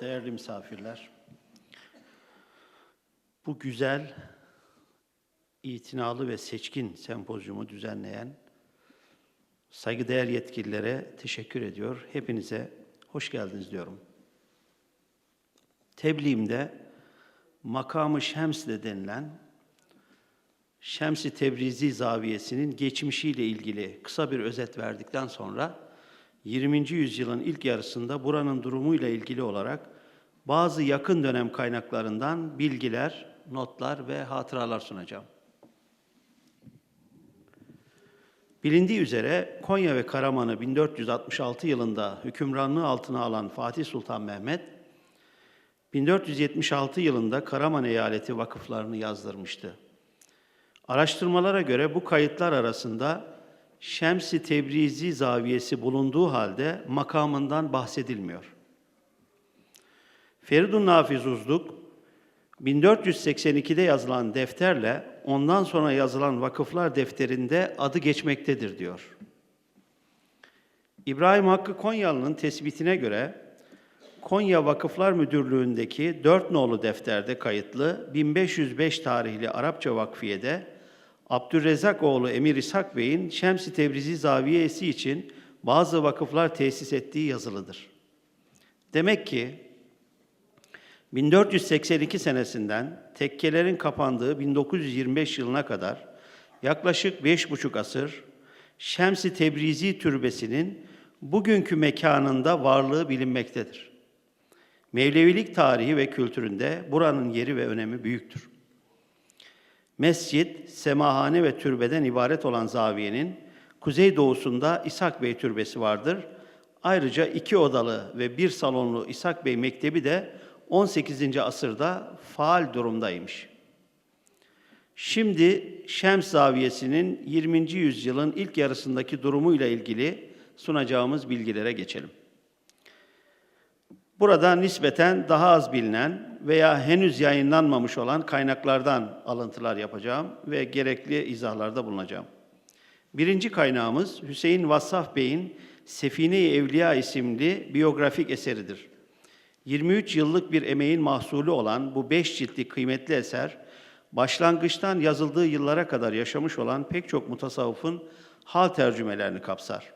değerli misafirler, bu güzel, itinalı ve seçkin sempozyumu düzenleyen saygıdeğer yetkililere teşekkür ediyor. Hepinize hoş geldiniz diyorum. Tebliğimde makamı Şems de denilen Şems-i Tebrizi Zaviyesi'nin geçmişiyle ilgili kısa bir özet verdikten sonra 20. yüzyılın ilk yarısında buranın durumuyla ilgili olarak bazı yakın dönem kaynaklarından bilgiler, notlar ve hatıralar sunacağım. Bilindiği üzere Konya ve Karaman'ı 1466 yılında hükümranlığı altına alan Fatih Sultan Mehmet, 1476 yılında Karaman eyaleti vakıflarını yazdırmıştı. Araştırmalara göre bu kayıtlar arasında Şems-i Tebrizi zaviyesi bulunduğu halde makamından bahsedilmiyor. Feridun Nafiz Uzluk, 1482'de yazılan defterle ondan sonra yazılan vakıflar defterinde adı geçmektedir diyor. İbrahim Hakkı Konyalı'nın tespitine göre Konya Vakıflar Müdürlüğü'ndeki 4 nolu defterde kayıtlı 1505 tarihli Arapça vakfiyede Abdülrezzak oğlu Emir İshak Bey'in Şems-i Tebrizi Zaviyesi için bazı vakıflar tesis ettiği yazılıdır. Demek ki 1482 senesinden tekkelerin kapandığı 1925 yılına kadar yaklaşık beş buçuk asır Şems-i Tebrizi Türbesi'nin bugünkü mekanında varlığı bilinmektedir. Mevlevilik tarihi ve kültüründe buranın yeri ve önemi büyüktür. Mescit, semahane ve türbeden ibaret olan zaviyenin kuzeydoğusunda İshak Bey Türbesi vardır. Ayrıca iki odalı ve bir salonlu İshak Bey Mektebi de 18. asırda faal durumdaymış. Şimdi Şems Zaviyesi'nin 20. yüzyılın ilk yarısındaki durumuyla ilgili sunacağımız bilgilere geçelim. Burada nispeten daha az bilinen veya henüz yayınlanmamış olan kaynaklardan alıntılar yapacağım ve gerekli izahlarda bulunacağım. Birinci kaynağımız Hüseyin Vassaf Bey'in Sefine-i Evliya isimli biyografik eseridir. 23 yıllık bir emeğin mahsulü olan bu beş ciltlik kıymetli eser, başlangıçtan yazıldığı yıllara kadar yaşamış olan pek çok mutasavvıfın hal tercümelerini kapsar.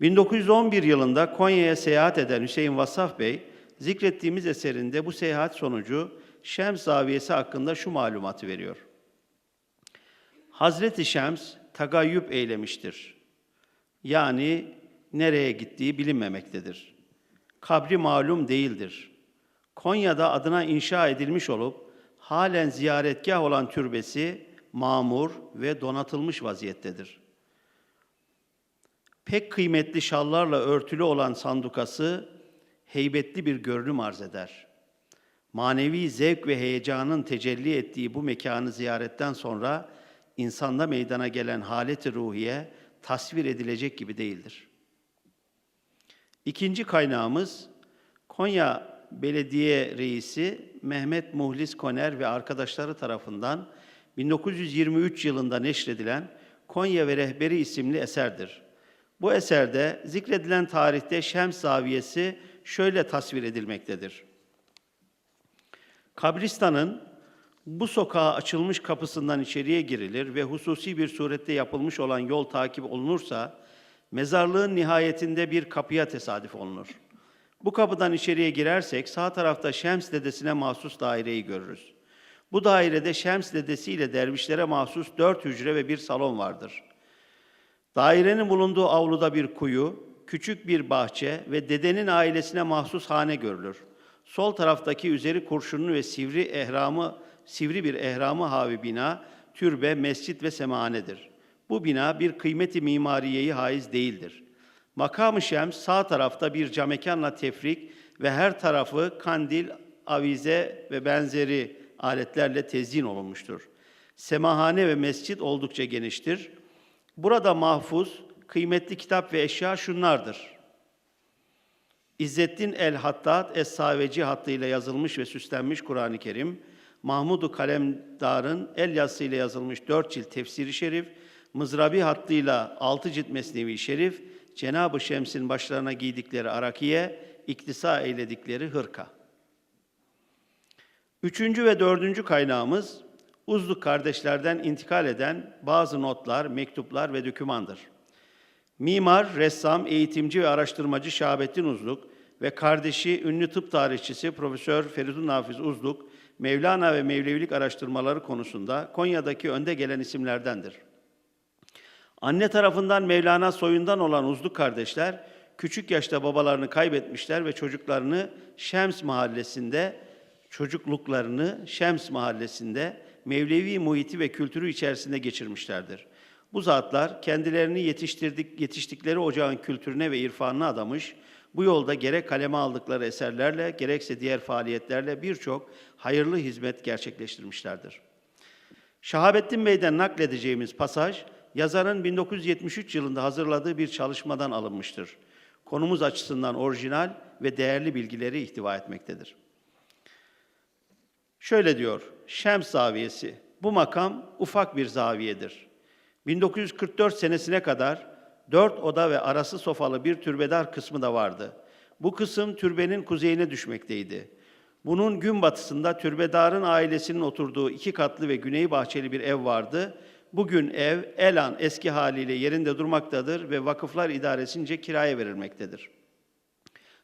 1911 yılında Konya'ya seyahat eden Hüseyin Vassaf Bey, zikrettiğimiz eserinde bu seyahat sonucu Şems zaviyesi hakkında şu malumatı veriyor. Hazreti Şems tagayyüp eylemiştir. Yani nereye gittiği bilinmemektedir. Kabri malum değildir. Konya'da adına inşa edilmiş olup halen ziyaretgah olan türbesi mamur ve donatılmış vaziyettedir. Pek kıymetli şallarla örtülü olan sandukası heybetli bir görünüm arz eder. Manevi zevk ve heyecanın tecelli ettiği bu mekanı ziyaretten sonra insanda meydana gelen haleti ruhiye tasvir edilecek gibi değildir. İkinci kaynağımız Konya Belediye Reisi Mehmet Muhlis Koner ve arkadaşları tarafından 1923 yılında neşredilen Konya ve Rehberi isimli eserdir. Bu eserde zikredilen tarihte Şems Zaviyesi şöyle tasvir edilmektedir. Kabristanın bu sokağa açılmış kapısından içeriye girilir ve hususi bir surette yapılmış olan yol takip olunursa, mezarlığın nihayetinde bir kapıya tesadüf olunur. Bu kapıdan içeriye girersek sağ tarafta Şems dedesine mahsus daireyi görürüz. Bu dairede Şems dedesi ile dervişlere mahsus dört hücre ve bir salon vardır. Dairenin bulunduğu avluda bir kuyu, küçük bir bahçe ve dedenin ailesine mahsus hane görülür. Sol taraftaki üzeri kurşunlu ve sivri ehramı, sivri bir ehramı havi bina, türbe, mescit ve semahanedir. Bu bina bir kıymeti mimariyeyi haiz değildir. Makam-ı Şems sağ tarafta bir camekanla tefrik ve her tarafı kandil, avize ve benzeri aletlerle tezyin olunmuştur. Semahane ve mescit oldukça geniştir. Burada mahfuz, kıymetli kitap ve eşya şunlardır. İzzettin el-Hattat Es-Saveci hattıyla yazılmış ve süslenmiş Kur'an-ı Kerim, Mahmudu Kalemdar'ın el yazısıyla yazılmış dört cilt tefsiri şerif, Mızrabi hattıyla altı cilt mesnevi şerif, Cenab-ı Şems'in başlarına giydikleri arakiye, iktisa eyledikleri hırka. Üçüncü ve dördüncü kaynağımız Uzluk kardeşlerden intikal eden bazı notlar, mektuplar ve dökümandır. Mimar, ressam, eğitimci ve araştırmacı Şahabettin Uzluk ve kardeşi ünlü tıp tarihçisi Profesör Feridun Nafiz Uzluk, Mevlana ve Mevlevilik araştırmaları konusunda Konya'daki önde gelen isimlerdendir. Anne tarafından Mevlana soyundan olan Uzluk kardeşler, küçük yaşta babalarını kaybetmişler ve çocuklarını Şems mahallesinde, çocukluklarını Şems mahallesinde Mevlevi muhiti ve kültürü içerisinde geçirmişlerdir. Bu zatlar kendilerini yetiştirdik, yetiştikleri ocağın kültürüne ve irfanına adamış, bu yolda gerek kaleme aldıkları eserlerle, gerekse diğer faaliyetlerle birçok hayırlı hizmet gerçekleştirmişlerdir. Şahabettin Bey'den nakledeceğimiz pasaj, yazarın 1973 yılında hazırladığı bir çalışmadan alınmıştır. Konumuz açısından orijinal ve değerli bilgileri ihtiva etmektedir. Şöyle diyor, Şems Zaviyesi. Bu makam ufak bir zaviyedir. 1944 senesine kadar dört oda ve arası sofalı bir türbedar kısmı da vardı. Bu kısım türbenin kuzeyine düşmekteydi. Bunun gün batısında türbedarın ailesinin oturduğu iki katlı ve güney bahçeli bir ev vardı. Bugün ev elan eski haliyle yerinde durmaktadır ve vakıflar idaresince kiraya verilmektedir.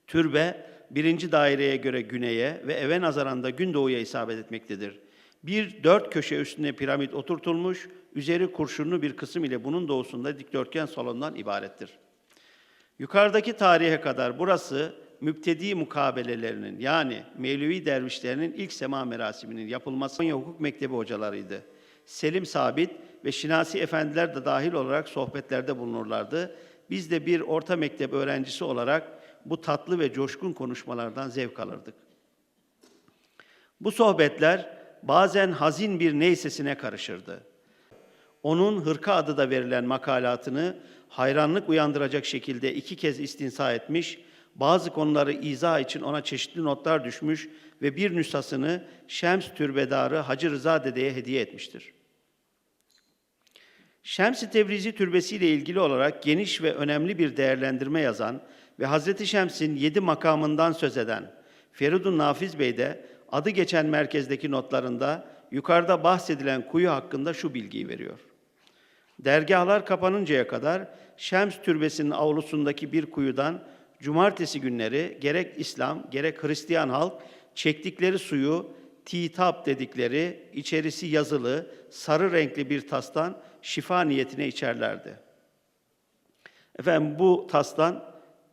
Türbe birinci daireye göre güneye ve eve nazaran da gündoğuya isabet etmektedir. Bir dört köşe üstüne piramit oturtulmuş, üzeri kurşunlu bir kısım ile bunun doğusunda dikdörtgen salondan ibarettir. Yukarıdaki tarihe kadar burası müptedi mukabelelerinin yani Mevlevi dervişlerinin ilk sema merasiminin yapılması Konya Hukuk Mektebi hocalarıydı. Selim Sabit ve Şinasi efendiler de dahil olarak sohbetlerde bulunurlardı. Biz de bir orta mektep öğrencisi olarak bu tatlı ve coşkun konuşmalardan zevk alırdık. Bu sohbetler bazen hazin bir neysesine karışırdı. Onun hırka adı da verilen makalatını hayranlık uyandıracak şekilde iki kez istinsa etmiş, bazı konuları izah için ona çeşitli notlar düşmüş ve bir nüshasını Şems Türbedarı Hacı Rıza Dede'ye hediye etmiştir. Şems-i Tebrizi Türbesi ile ilgili olarak geniş ve önemli bir değerlendirme yazan ve Hazreti Şems'in yedi makamından söz eden Feridun Nafiz Bey de adı geçen merkezdeki notlarında yukarıda bahsedilen kuyu hakkında şu bilgiyi veriyor. Dergahlar kapanıncaya kadar Şems Türbesi'nin avlusundaki bir kuyudan cumartesi günleri gerek İslam gerek Hristiyan halk çektikleri suyu titap dedikleri içerisi yazılı sarı renkli bir tastan şifa niyetine içerlerdi. Efendim bu tastan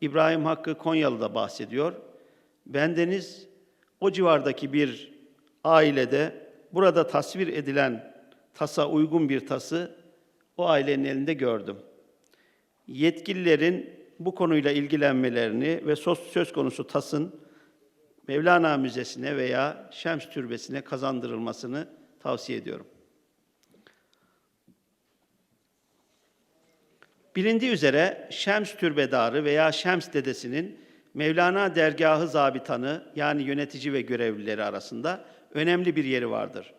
İbrahim Hakkı Konyalı da bahsediyor. Bendeniz o civardaki bir ailede burada tasvir edilen tasa uygun bir tası o ailenin elinde gördüm. Yetkililerin bu konuyla ilgilenmelerini ve söz, konusu tasın Mevlana Müzesi'ne veya Şems Türbesi'ne kazandırılmasını tavsiye ediyorum. Bilindiği üzere Şems Türbedarı veya Şems Dedesi'nin Mevlana dergahı zabitanı yani yönetici ve görevlileri arasında önemli bir yeri vardır.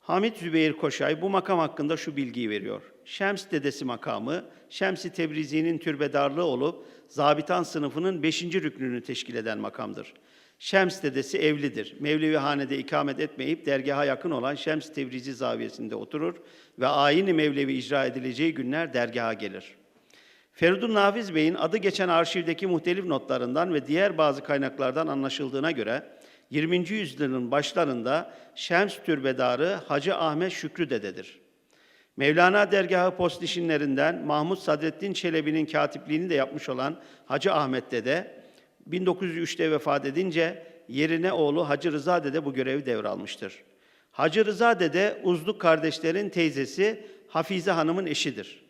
Hamit Zübeyir Koşay bu makam hakkında şu bilgiyi veriyor. Şems dedesi makamı, Şems-i Tebrizi'nin türbedarlığı olup zabitan sınıfının beşinci rüknünü teşkil eden makamdır. Şems dedesi evlidir. Mevlevi hanede ikamet etmeyip dergaha yakın olan Şems Tebrizi zaviyesinde oturur ve ayini Mevlevi icra edileceği günler dergaha gelir. Feridun Nafiz Bey'in adı geçen arşivdeki muhtelif notlarından ve diğer bazı kaynaklardan anlaşıldığına göre 20. yüzyılın başlarında Şems Türbedarı Hacı Ahmet Şükrü dededir. Mevlana dergahı postişinlerinden Mahmut Sadrettin Çelebi'nin katipliğini de yapmış olan Hacı Ahmet Dede, 1903'te vefat edince yerine oğlu Hacı Rıza Dede bu görevi devralmıştır. Hacı Rıza Dede, Uzluk kardeşlerin teyzesi Hafize Hanım'ın eşidir.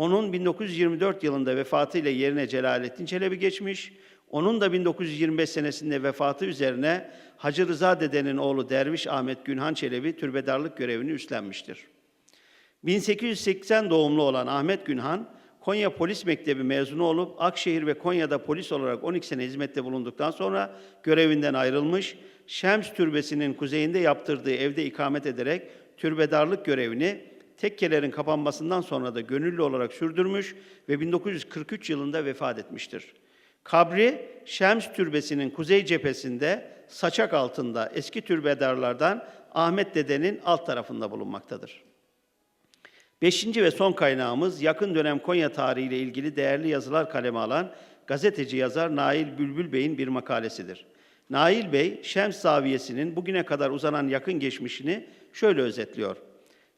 Onun 1924 yılında vefatıyla yerine Celalettin Çelebi geçmiş, onun da 1925 senesinde vefatı üzerine Hacı Rıza Dede'nin oğlu Derviş Ahmet Günhan Çelebi türbedarlık görevini üstlenmiştir. 1880 doğumlu olan Ahmet Günhan, Konya Polis Mektebi mezunu olup Akşehir ve Konya'da polis olarak 12 sene hizmette bulunduktan sonra görevinden ayrılmış, Şems Türbesi'nin kuzeyinde yaptırdığı evde ikamet ederek türbedarlık görevini tekkelerin kapanmasından sonra da gönüllü olarak sürdürmüş ve 1943 yılında vefat etmiştir. Kabri Şems Türbesi'nin kuzey cephesinde saçak altında eski türbedarlardan Ahmet Dede'nin alt tarafında bulunmaktadır. Beşinci ve son kaynağımız yakın dönem Konya tarihiyle ilgili değerli yazılar kaleme alan gazeteci yazar Nail Bülbül Bey'in bir makalesidir. Nail Bey, Şems Zaviyesi'nin bugüne kadar uzanan yakın geçmişini şöyle özetliyor.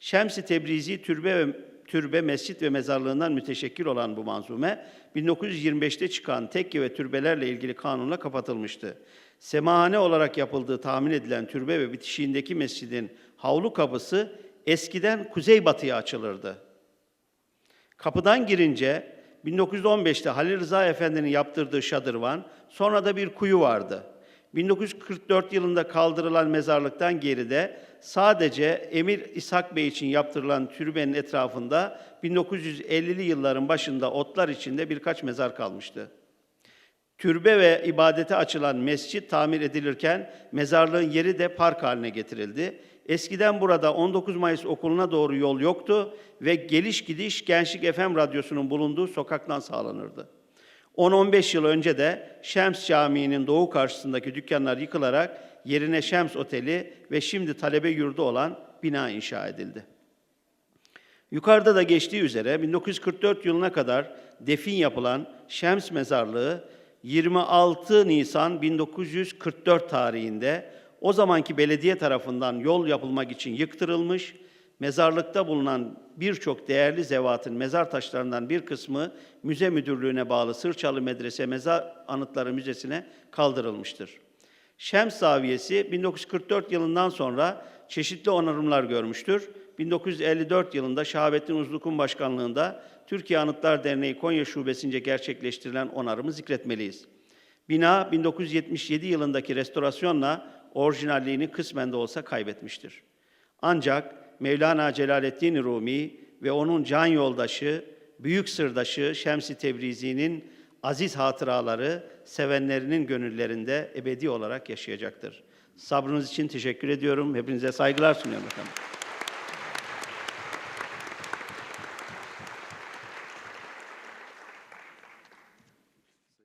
Şems-i Tebrizi türbe ve türbe, mescit ve mezarlığından müteşekkil olan bu manzume 1925'te çıkan tekke ve türbelerle ilgili kanunla kapatılmıştı. Semahane olarak yapıldığı tahmin edilen türbe ve bitişiğindeki mescidin havlu kapısı eskiden kuzeybatıya açılırdı. Kapıdan girince 1915'te Halil Rıza Efendi'nin yaptırdığı şadırvan, sonra da bir kuyu vardı. 1944 yılında kaldırılan mezarlıktan geride sadece Emir İshak Bey için yaptırılan türbenin etrafında 1950'li yılların başında otlar içinde birkaç mezar kalmıştı. Türbe ve ibadete açılan mescit tamir edilirken mezarlığın yeri de park haline getirildi. Eskiden burada 19 Mayıs okuluna doğru yol yoktu ve geliş gidiş Gençlik FM radyosunun bulunduğu sokaktan sağlanırdı. 10-15 yıl önce de Şems Camii'nin doğu karşısındaki dükkanlar yıkılarak yerine Şems Oteli ve şimdi talebe yurdu olan bina inşa edildi. Yukarıda da geçtiği üzere 1944 yılına kadar defin yapılan Şems Mezarlığı 26 Nisan 1944 tarihinde o zamanki belediye tarafından yol yapılmak için yıktırılmış, mezarlıkta bulunan birçok değerli zevatın mezar taşlarından bir kısmı müze müdürlüğüne bağlı Sırçalı Medrese Mezar Anıtları Müzesi'ne kaldırılmıştır. Şems Zaviyesi 1944 yılından sonra çeşitli onarımlar görmüştür. 1954 yılında Şahabettin Uzluk'un başkanlığında Türkiye Anıtlar Derneği Konya Şubesi'nce gerçekleştirilen onarımı zikretmeliyiz. Bina 1977 yılındaki restorasyonla orijinalliğini kısmen de olsa kaybetmiştir. Ancak Mevlana Celaleddin Rumi ve onun can yoldaşı, büyük sırdaşı Şems-i Tebrizi'nin aziz hatıraları sevenlerinin gönüllerinde ebedi olarak yaşayacaktır. Sabrınız için teşekkür ediyorum. Hepinize saygılar sunuyorum efendim.